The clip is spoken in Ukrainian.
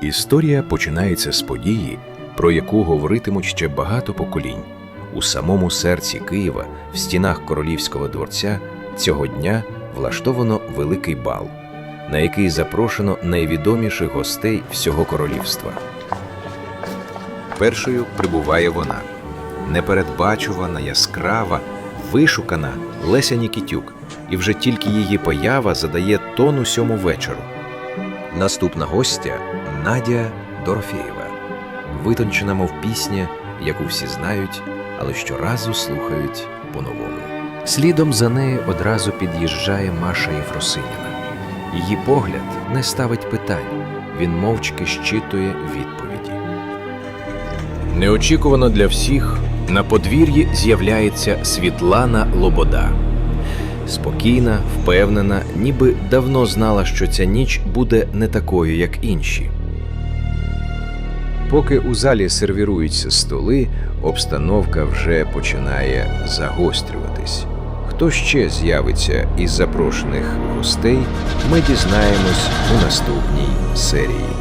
Історія починається з події, про яку говоритимуть ще багато поколінь. У самому серці Києва, в стінах королівського дворця, цього дня влаштовано великий бал, на який запрошено найвідоміших гостей всього королівства. Першою прибуває вона непередбачувана, яскрава, вишукана Леся Нікітюк, і вже тільки її поява задає тон усьому вечору. Наступна гостя Надя Дорофєєва, витончена, мов пісня, яку всі знають, але щоразу слухають по-новому. Слідом за нею одразу під'їжджає Маша Єфросиніна. Її погляд не ставить питань, він мовчки щитує відповіді. Неочікувано для всіх на подвір'ї з'являється Світлана Лобода. Спокійна, впевнена, ніби давно знала, що ця ніч буде не такою, як інші. Поки у залі сервіруються столи, обстановка вже починає загострюватись. Хто ще з'явиться із запрошених гостей, ми дізнаємось у наступній серії.